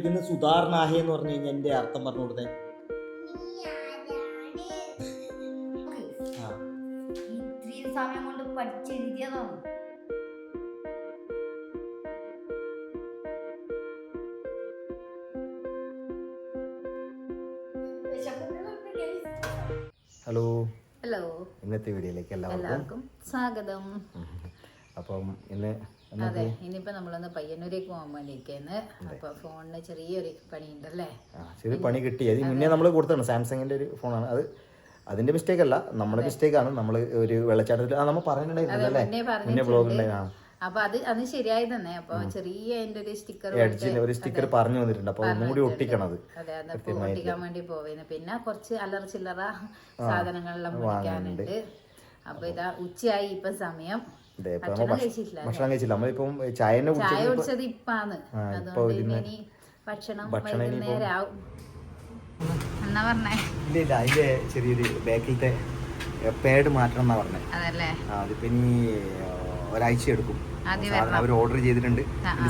ഇതിന് സുധാരണാഹി എന്ന് പറഞ്ഞു കഴിഞ്ഞാൽ എന്റെ അർത്ഥം പറഞ്ഞു കൊടുത്തേ. സമയം കൊണ്ട് പഠിച്ചെഴുതിയതാണ് ഹലോ ഹലോ ഇന്നത്തെ വീഡിയോയിലേക്ക് എല്ലാവർക്കും സ്വാഗതം. അപ്പം ഇന്ന് അതെ ഇനിയിപ്പോ നമ്മളൊന്ന് പയ്യന്നൂരേക്ക് പോകാൻ വേണ്ടിയിരിക്കുന്നു അപ്പൊ ഫോണിന് ചെറിയൊരു പണി ഉണ്ടല്ലേ ചെറിയ പണി കിട്ടി. അത് മുന്നേ നമ്മൾ കൊടുത്താണ് സാംസങ്ങിന്റെ ഒരു ഫോണാണ്. അത് അതിന്റെ മിസ്റ്റേക്ക് അല്ല. നമ്മുടെ മിസ്റ്റേക്ക് ആണ്. നമ്മൾ ഒരു വെള്ളച്ചാട്ടത്തിൽ ആ നമ്മൾ പറഞ്ഞിട്ടുണ്ടായിരുന്നു അല്ലേ? മുന്നേ മുന്നേ ബ്ലോഗ് ഉണ്ടായിരുന്നു അപ്പൊ അത് അത് ശരിയായി തന്നെ അപ്പൊ ചെറിയ അതിന്റെ ഒരു സ്റ്റിക്കർ ഒരു സ്റ്റിക്കർ പറഞ്ഞു വന്നിട്ടുണ്ട് അപ്പൊ ഒട്ടിക്കണം അത് ഓട്ടിക്കാൻ വേണ്ടി പോവേന്ന്. പിന്നെ കുറച്ച് അല്ലറ ചില്ലറ സാധനങ്ങളെല്ലാം അപ്പൊ ഇതാ ഉച്ചയായി ഇപ്പൊ സമയം. അതെ ഇപ്പൊ ഭക്ഷണം കഴിച്ചില്ല നമ്മളിപ്പം ചായ കുടിച്ചത് ഇപ്പാന്ന്. അതുകൊണ്ട് ഭക്ഷണം വൈകുന്നേരം എന്നാ പറഞ്ഞേ? ഇല്ല ഇല്ല അതിന്റെ ചെറിയൊരു ബാക്കിലത്തെ പാഡ് മാറ്റണം എന്നാ പറഞ്ഞത് അതല്ലേ? അതിപ്പോ ഇനി ഒരാഴ്ച എടുക്കും. സാധനം അവർ ഓർഡർ ചെയ്തിട്ടുണ്ട്.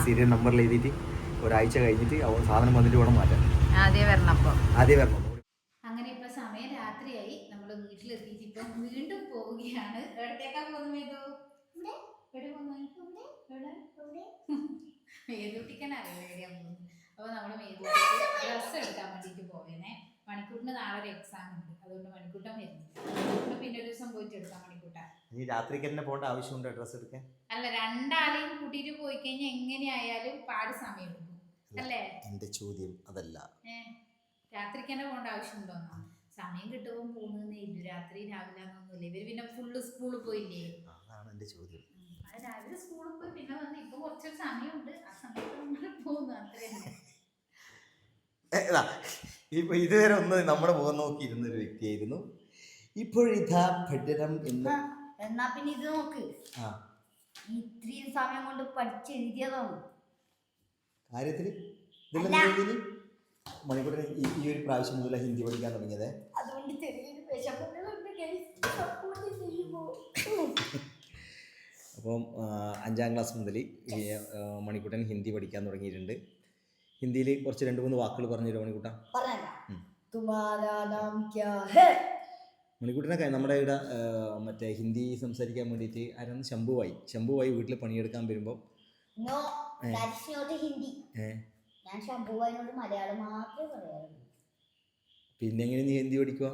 സീരിയൽ നമ്പറിൽ എഴുതിയിട്ട് ഒരാഴ്ച കഴിഞ്ഞിട്ട് അവർ സാധനം വന്നിട്ട് വേണം മാറ്റാൻ. ആദ്യം വരണം അപ്പോൾ ആദ്യം വരണം. അങ്ങനെ ഇപ്പൊ സമയം രാത്രിയായി. നമ്മൾ വീട്ടിലെത്തിയിട്ട് ഇപ്പൊ വീണ്ടും പോവുകയാണ്. എവിടത്തേക്കാ പോകുന്നത് മേതു എവിടെ മേതുട്ടിക്കാൻ അറിയില്ല എവിടെയാ പോകുന്നത് അപ്പൊ നമ്മൾ മേതുട്ടിക്ക് ഡ്രസ്സ് എടുക്കാൻ വേണ്ടിട്ട് പോവേനെ മണിക്കൂട്ടിന് നാളെ ഒരു എക്സാം ഉണ്ട്. അതുകൊണ്ട് മണിക്കൂട്ടം വരുന്നു പിന്നെ ഒരു ദിവസം പോയിട്ട് എടുക്കാം മണിക്കൂട്ട ഇനി രാത്രിക്ക് തന്നെ പോകേണ്ട ആവശ്യമുണ്ടോ ഡ്രസ്സ് എടുക്കാൻ? അല്ല രണ്ടാളെയും കൂട്ടിയിട്ട് പോയി കഴിഞ്ഞാൽ എങ്ങനെയായാലും പാട് സമയം എടുക്കും അല്ലേ? എന്റെ ചോദ്യം അതല്ല. രാത്രിക്ക് തന്നെ പോകേണ്ട ആവശ്യമുണ്ടോ സമയം കിട്ടുമ്പോൾ പോകുന്നേ ഇല്ല. രാത്രി രാവിലെ ഒന്നുമില്ല ഇവർ പിന്നെ ഫുള്ള് സ്കൂളിൽ പോയില്ലേ? അതാണ് എന്റെ ചോദ്യം. രാവിലെ സ്കൂളിൽ പോയി പിന്നെ വന്ന് ഇപ്പൊ കുറച്ചൊരു സമയമുണ്ട്. ആ സമയത്ത് പോകുന്നു അത്രേ ഇപ്പൊ ഇതുവരെ ഒന്ന് നമ്മുടെ മുഖം നോക്കി ഇരുന്ന ഒരു വ്യക്തിയായിരുന്നു ഇപ്പോഴിതാ പഠനം എന്ന് എന്നാ പിന്നെ ഇത് നോക്ക്. ആ. ഇത്രയും സമയം കൊണ്ട് പഠിച്ചെഴുതിയതാണ് കാര്യത്തിൽ മണിക്കൂറിന് ഈ ഒരു പ്രാവശ്യം മുതല ഹിന്ദി പഠിക്കാൻ തുടങ്ങിയത്. അതുകൊണ്ട് ചെറിയൊരു ചെയ്യുമോ? അപ്പം അഞ്ചാം ക്ലാസ് മുതൽ മണിക്കുട്ടൻ ഹിന്ദി പഠിക്കാൻ തുടങ്ങിയിട്ടുണ്ട്. ഹിന്ദിയിൽ കുറച്ച് രണ്ട് മൂന്ന് വാക്കുകൾ പറഞ്ഞു തരുമോ മണിക്കൂട്ട മണിക്കുട്ടനൊക്കെ നമ്മുടെ ഇവിടെ മറ്റേ ഹിന്ദി സംസാരിക്കാൻ വേണ്ടിയിട്ട് ആരാണ്? ശംഭുവായി. ശംഭുവായി വീട്ടിൽ പണിയെടുക്കാൻ വരുമ്പോൾ പിന്നെ എങ്ങനെ നീ ഹിന്ദി പഠിക്കുക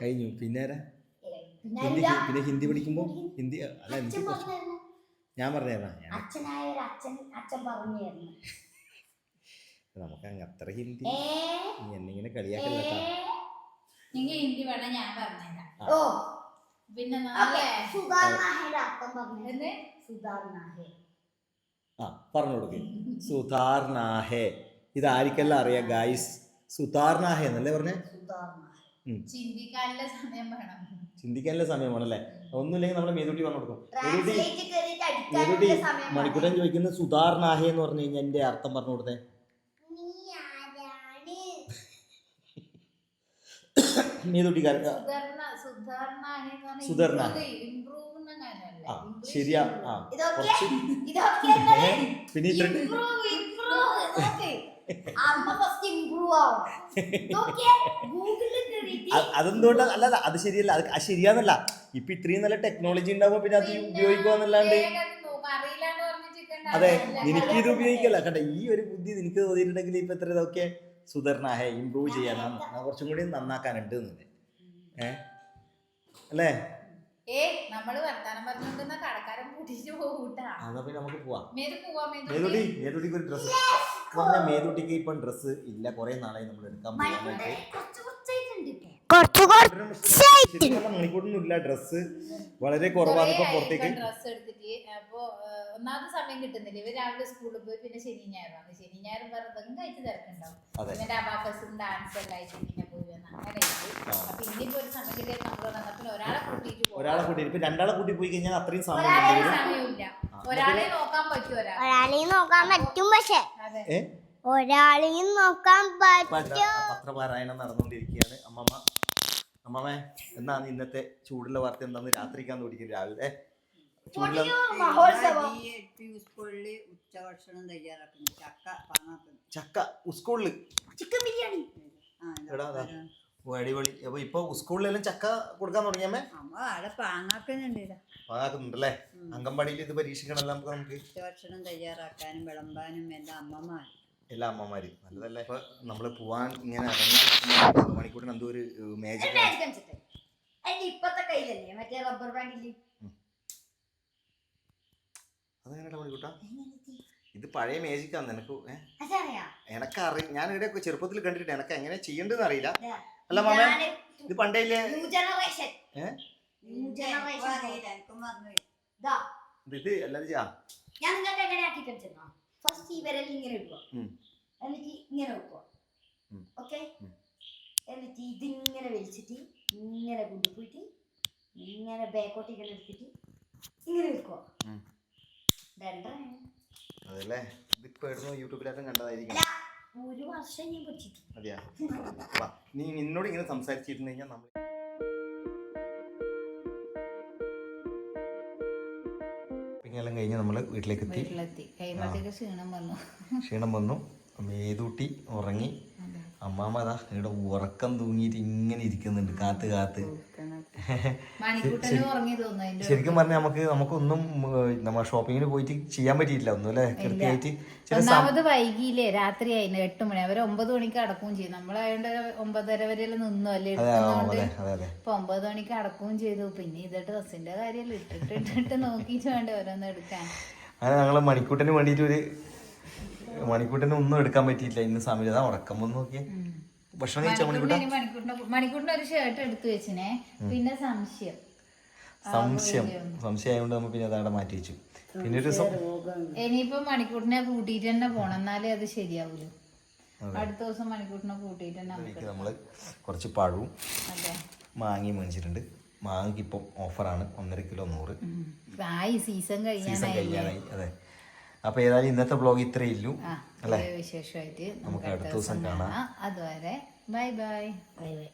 കഴിഞ്ഞു. പിന്നെ ആരാ? ഹിന്ദി പിന്നെ ഹിന്ദി പഠിക്കുമ്പോൾ ഹിന്ദി അല്ല എന്ത് എനിക്ക് ഞാൻ ഞാൻ അച്ഛനായ അച്ഛൻ അച്ഛൻ പറഞ്ഞു തരുന്നു നമുക്ക് അങ്ങ് അത്ര ഹിന്ദി എന്നിങ്ങനെ കളിയാക്കല്ല നിങ്ങൾ ഹിന്ദി വേണം ഞാൻ പറഞ്ഞുതരാം ഓ. പിന്നെ നാളെ? സുധാർണാഹയുടെ അർത്ഥം പറഞ്ഞു. എന്ത്? സുധാർണാഹെ ആ പറഞ്ഞു കൊടുക്ക്. സുധാർണാഹേ ഇതായിരിക്കെല്ലാം അറിയാം ഗായ്സ് സുതാർനാഹേ എന്നല്ലേ പറഞ്ഞേ? സുധാർണാഹെ ചിന്തിക്കാനുള്ള സമയം വേണം. ചിന്തിക്കാനുള്ള സമയമാണല്ലേ? ഒന്നുമില്ലെങ്കിൽ നമ്മുടെ മേതുട്ടി പറഞ്ഞു കൊടുക്കും. മേതുട്ടി മേതുട്ടി മണിക്കൂട്ടൻ ചോദിക്കുന്നത് സുധാർണാഹേ എന്ന് പറഞ്ഞു കഴിഞ്ഞാൽ എന്റെ അർത്ഥം പറഞ്ഞു കൊടുത്തേ. മേതുട്ടി സുധർണ ആ ശരിയാ. ആ കുറച്ച് പിന്നെ ഇത്ര അതെന്തുകൊണ്ടാ? അല്ല അത് ശരിയല്ല. അത് ശരിയാന്നല്ല. ഇപ്പൊ ഇത്രയും നല്ല ടെക്നോളജി ഉണ്ടാവുമ്പോ പിന്നെ അത് ഉപയോഗിക്കുവാന്നല്ലാണ്ട് അതെ നിനക്ക് ഇത് ഉപയോഗിക്കല്ല. കേട്ടോ ഈ ഒരു ബുദ്ധി നിനക്ക് തോന്നിയിട്ടുണ്ടെങ്കിൽ ഇപ്പൊ എത്ര ഇതൊക്കെ സുധർണാഹേ ഇമ്പ്രൂവ് ചെയ്യാനാണ് കുറച്ചും കൂടി നന്നാക്കാനുണ്ട് എന്നത് ഏ? അല്ലേ? ഏ നമ്മൾ വർത്താനം പറഞ്ഞോണ്ടിരുന്ന കടക്കാരൻ കൂട്ടിട്ട് പോകൂട്ടാ. എന്നാ പിന്നെ നമുക്ക് പോവാം. മേത് പോവാ മേത്. മേതുട്ടി മേതുട്ടിക്ക് ഒരു ഡ്രസ്സ് പറഞ്ഞ മേതുട്ടിക്ക് ഇപ്പം ഡ്രസ്സ് ഇല്ല. കുറെ നാളായി നമ്മൾ എടുക്കാൻ മണിക്കൂറിനും ഇല്ല ഡ്രസ്സ് വളരെ കുറവാണ് ഇപ്പൊ പുറത്തേക്ക്. ഡ്രസ് എടുത്തിട്ട്. അപ്പൊ ഒന്നാമത് സമയം കിട്ടുന്നില്ല. ഇവർ രാവിലെ സ്കൂളിൽ പോയി പിന്നെ ശനി ഞായറും. ശനി ഞായറും വെറുതെ കഴിച്ച് തിരക്കുണ്ടാവും. അതെ. ഇവന്റെ അബാക്കസും ഡാൻസ് എല്ലാം ആയിട്ട് പിന്നെ പോയി വന്ന് അങ്ങനെ ആയിട്ട്. ആ. അപ്പൊ ഇനിയിപ്പോ ഒരു സമയം കിട്ടിയ നമ്മൾ വന്നപ്പോൾ ഒരാളെ കൂട്ടി ഇപ്പൊ രണ്ടാളെ കൂട്ടി പോയി കഴിഞ്ഞാൽ അത്രയും ഒരാളെയും നോക്കാൻ പറ്റും പക്ഷെ. ഒരാളെയും നോക്കാൻ പറ്റും. പത്രപാരായണം നടന്നുകൊണ്ടിരിക്കുകയാണ്. അമ്മമ്മ അമ്മമ്മേ എന്നാണ് ഇന്നത്തെ ചൂടുള്ള വാർത്ത എന്താന്ന് രാത്രിക്കാന്ന് ഓടിക്കും രാവിലെ ഉച്ചഭക്ഷണം തയ്യാറാക്കുന്നു. ചക്ക ഉസ്കൂളിൽ ചക്ക സ്കൂളിൽ ചിക്കൻ ബിരിയാണി. എടാ, അടിപൊളി. അപ്പൊ ഇപ്പൊ സ്കൂളിലെല്ലാം ചക്ക കൊടുക്കാൻ തുടങ്ങിയമ്മേ? അമ്മ അവിടെ പാങ്ങാക്കുന്നുണ്ട് ഇതാ. പരീക്ഷിക്കണല്ലോ നമുക്ക് നമുക്ക്. ഭക്ഷണം തയ്യാറാക്കാനും വിളമ്പാനും എല്ലാം അമ്മമാർ എല്ലാ അമ്മമാര്. നല്ലതല്ലേ? ഇപ്പൊ നമ്മൾ പോവാൻ ഇങ്ങനെ ഇറങ്ങാൻ മണിക്കൂറിന് എന്തോ ഒരു മാജിക് അതിന്റെ ഇപ്പത്തെ കയ്യിലല്ലേ? മറ്റേ റബ്ബർ ബാൻഡിൽ മണിക്കൂട്ടാ? ഇത്? പഴയ മേജിക്കാന്ന് എനിക്ക് എനക്കറിയാം ഞാൻ ഇവിടെ ചെറുപ്പത്തിൽ കണ്ടിട്ട് എനക്ക് എങ്ങനെ ചെയ്യണ്ടെന്ന് അറിയില്ല. അല്ല മാമേ ഇത് പണ്ടേ ഇല്ലേ ഇത് അല്ലാതെ ചെയ്യാ. ഞാൻ നിങ്ങൾക്ക് എങ്ങനെ ആക്കി കളിച്ചെന്നോ ഫസ്റ്റ് ഈ വിരൽ ഇങ്ങനെ. എന്നിട്ട് ഇങ്ങനെ വെക്കുക. ഓക്കെ. എന്നിട്ട് ഇതിങ്ങനെ വലിച്ചിട്ട് ഇങ്ങനെ കൊണ്ടുപോയിട്ട് ഇങ്ങനെ ബാക്കോട്ട് ഇങ്ങനെ എടുത്തിട്ട് ഇങ്ങനെ വെക്കുക ഉം. രണ്ടാണ് അതല്ലേ? ഇതിപ്പോ യൂട്യൂബിലായിട്ടും കണ്ടതായിരിക്കും. ഒരു വർഷം ഞാൻ പഠിച്ചിട്ടു. അതെയാ? വാ. നീ നിന്നോട് ഇങ്ങനെ സംസാരിച്ചിരുന്നു കഴിഞ്ഞാൽ നമ്മൾ പിന്നെ എല്ലാം കഴിഞ്ഞ് നമ്മൾ വീട്ടിലേക്ക് എത്തി. വീട്ടിലെത്തി. കഴിയുമ്പോഴത്തേക്ക് ക്ഷീണം വന്നു. ക്ഷീണം വന്നു. മേതൂട്ടി ഉറങ്ങി. അമ്മാമ്മ അതാ ഇവിടെ ഉറക്കം തൂങ്ങിയിട്ട് ഇങ്ങനെ ഇരിക്കുന്നുണ്ട്. കാത്ത് കാത്ത്. ശരിക്കും പറഞ്ഞാൽ നമുക്ക് നമുക്കൊന്നും നമ്മ ഷോപ്പിങ്ങിന് പോയിട്ട് ചെയ്യാൻ പറ്റിയിട്ടില്ല ഒന്നും അല്ലേ? കൃത്യമായിട്ട് ഒന്നാമത് വൈകിയില്ലേ രാത്രി ആയിരുന്നു എട്ട് മണി. അവർ ഒമ്പത് മണിക്ക് അടക്കുകയും ചെയ്യും. നമ്മളായോണ്ട് ഒമ്പതര വരെ നിന്നു അല്ലേ? ഇപ്പൊ ഒമ്പത് മണിക്ക് അടക്കുകയും ചെയ്തു. പിന്നെ ഇത് ഡ്രസ്സിന്റെ കാര്യം ഇട്ടിട്ട് ഇട്ടിട്ട് നോക്കിയിട്ട് വേണ്ട ഓരോന്ന് എടുക്കാൻ. അങ്ങനെ ഞങ്ങൾ മണിക്കൂട്ടിന് വേണ്ടിയിട്ട് ഒരു മണിക്കൂട്ടിന് ഒന്നും എടുക്കാൻ പറ്റിയില്ല ഇന്ന് സമയം ഉറക്കം വന്ന് നോക്കിയേ. ഭക്ഷണം മണിക്കൂട്ട? മണിക്കൂട്ടിന് മണിക്കൂട്ടിന് ഒരു ഷർട്ട് എടുത്തു വെച്ചിനെ. പിന്നെ സംശയം. സംശയം. സംശയം ആയതുകൊണ്ട് നമ്മൾ പിന്നെ അതവിടെ മാറ്റി വെച്ചു. പിന്നെ ഒരു ദിവസം ഇനിയിപ്പോ മണിക്കൂട്ടിനെ കൂട്ടിയിട്ട് തന്നെ പോണം. എന്നാലേ അത് ശരിയാവൂലൂ. അടുത്ത ദിവസം മണിക്കൂട്ടിനെ കൂട്ടിയിട്ട് തന്നെ നമ്മൾ കുറച്ച് പഴവും മാങ്ങി മേടിച്ചിട്ടുണ്ട്. മാങ്ങയ്ക്ക് ഇപ്പം ഓഫറാണ് ഒന്നര കിലോ നൂറ്. ആയി സീസൺ കഴിയാനായി അതെ. അപ്പോൾ ഏതായാലും ഇന്നത്തെ ബ്ലോഗ് ഇത്രേ ഇല്ലൂ അല്ലേ? വിശേഷമായിട്ട് നമുക്ക് അടുത്ത ദിവസം കാണാം. അതുവരെ ബൈ ബൈ ബൈ ബൈ